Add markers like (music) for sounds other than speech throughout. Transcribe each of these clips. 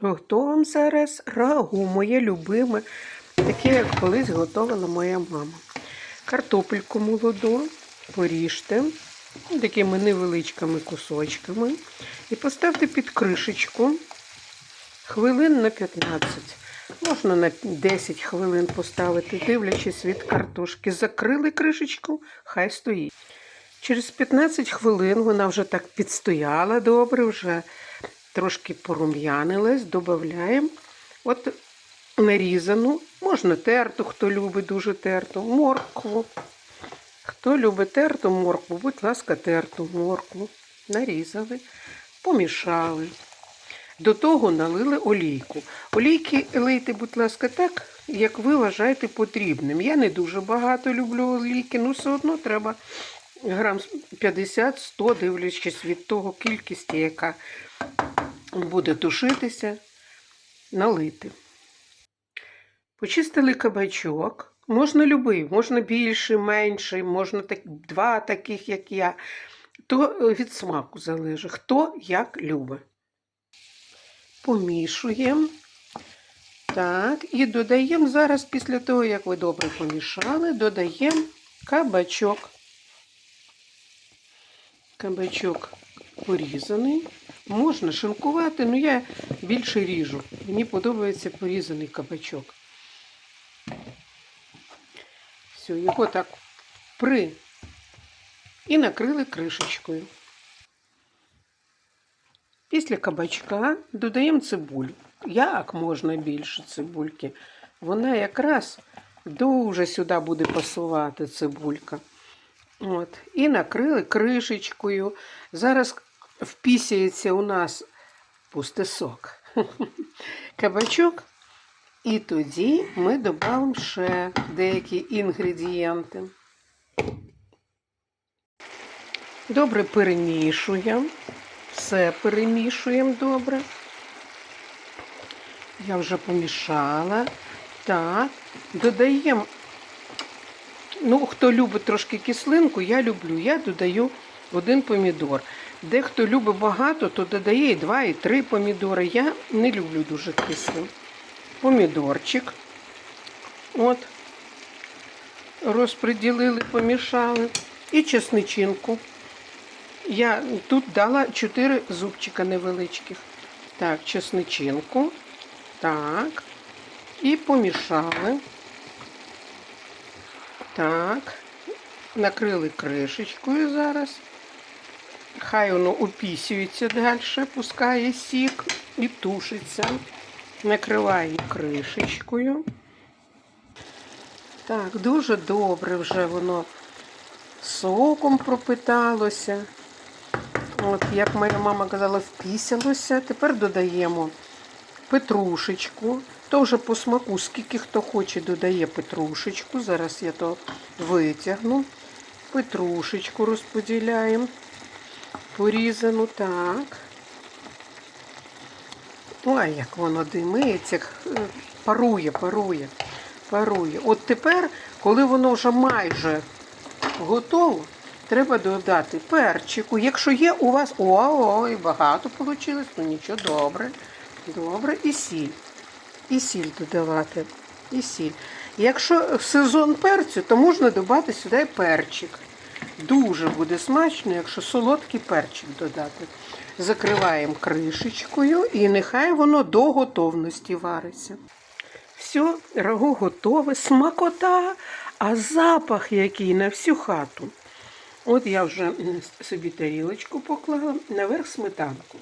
Готовим зараз рагу, моє любиме, таке, як колись готувала моя мама. Картопельку молоду поріжте такими невеличкими кусочками і поставте під кришечку хвилин на 15. Можна на 10 хвилин поставити, дивлячись від картошки. Закрили кришечку, хай стоїть. Через 15 хвилин вона вже так підстояла добре, вже трошки порум'янилась, додаємо от нарізану, можна терту, хто любить дуже терту, моркву. Хто любить терту моркву, будь ласка, терту моркву. Нарізали, помішали. До того налили олійку. Олійки лийте, будь ласка, так, як ви вважаєте потрібним. Я не дуже багато люблю олійки, ну все одно треба грам 50-100, дивлячись від того кількості, яка буде тушитися, налити. Почистили кабачок. Можна любий, можна більший, менший, можна так, два таких, як я. То е, від смаку залежить, хто як любить. Помішуємо. Так, і додаємо зараз, після того, як ви добре помішали, додаємо кабачок. Кабачок порізаний. Можна шинкувати, але я більше ріжу. Мені подобається порізаний кабачок. Все, його так при і накрили кришечкою. Після кабачка додаємо цибулю. Як можна більше цибульки? Вона якраз дуже сюди буде пасувати цибулька. От. І накрили кришечкою. Зараз впісяється у нас пустисок. (laughs) Кабачок. І тоді ми додамо ще деякі інгредієнти. Добре перемішуємо. Все перемішуємо добре. Я вже помішала. Так, додаємо, ну, хто любить трошки кислинку, я люблю. Я додаю один помідор. Дехто любить багато, то додає і два, і три помідори. Я не люблю дуже кислим. Помідорчик. От. Розподілили, помішали. І чесничинку. Я тут дала 4 зубчика невеличких. Так, чесничинку. Так. І помішали. Так. Накрили кришечкою зараз. Хай воно опісюється далі, пускає сік і тушиться. Накриваємо кришечкою. Так, дуже добре вже воно соком пропиталося. От, як моя мама казала, впісялося. Тепер додаємо петрушечку. То вже по смаку, скільки хто хоче, додає петрушечку. Зараз я то витягну. Петрушечку розподіляємо. Порізану так. Ой, як воно димиться, парує, парує, парує. От тепер, коли воно вже майже готово, треба додати перчику. Якщо є у вас ой, багато вийшло, то нічого добре. Добре, і сіль. І сіль додавати. І сіль. Якщо сезон перцю, то можна додати сюди перчик. Дуже буде смачно, якщо солодкий перчик додати. Закриваємо кришечкою і нехай воно до готовності вариться. Все, рагу готове, смакота, а запах який на всю хату. От я вже собі тарілочку поклала, наверх сметанку.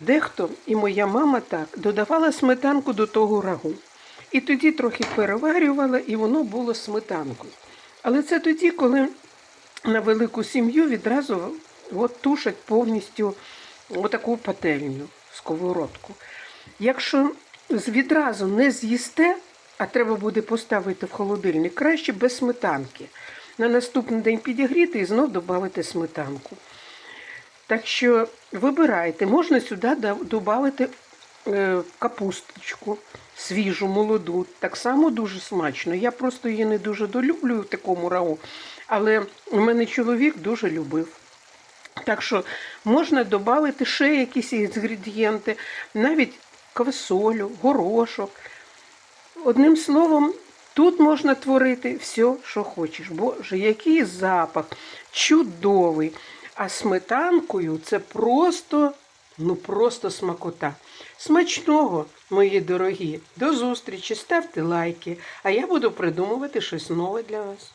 Дехто, і моя мама так, додавала сметанку до того рагу. І тоді трохи переварювала, і воно було сметанкою. Але це тоді, коли на велику сім'ю відразу от тушать повністю отаку пательню, сковородку. Якщо відразу не з'їсте, а треба буде поставити в холодильник, краще без сметанки. На наступний день підігріти і знов додати сметанку. Так що вибирайте, можна сюди додати е, капусточку свіжу, молоду. Так само дуже смачно. Я просто її не дуже долюблю в такому рагу, але у мене чоловік дуже любив. Так що можна додати ще якісь інгредієнти, навіть квасолю, горошок. Одним словом, тут можна творити все, що хочеш. Боже, який запах чудовий. А сметанкою це просто, ну просто смакота. Смачного, мої дорогі. До зустрічі, ставте лайки, а я буду придумувати щось нове для вас.